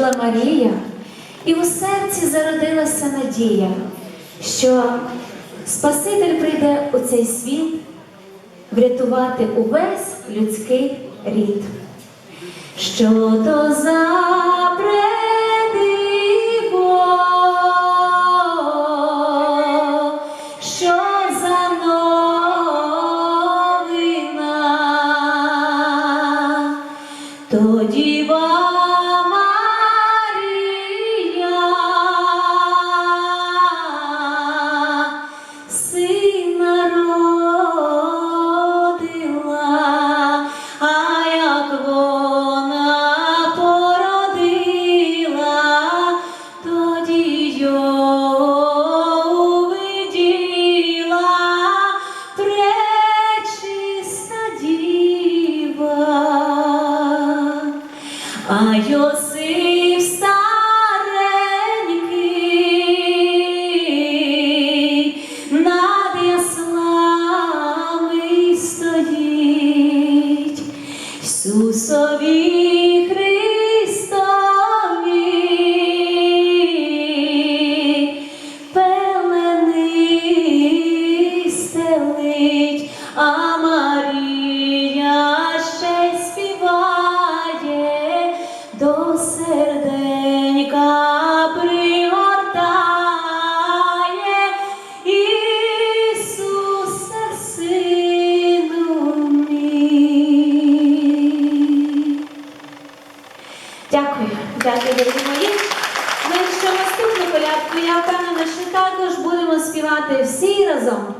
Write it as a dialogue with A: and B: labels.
A: жила Марія, і у серці зародилася надія, що Спаситель прийде у цей світ врятувати увесь людський рід. Що то за Ісусові Дякую, дорогі мої. Ми ще наступну колядку, я впевнена, що також будемо співати всі разом.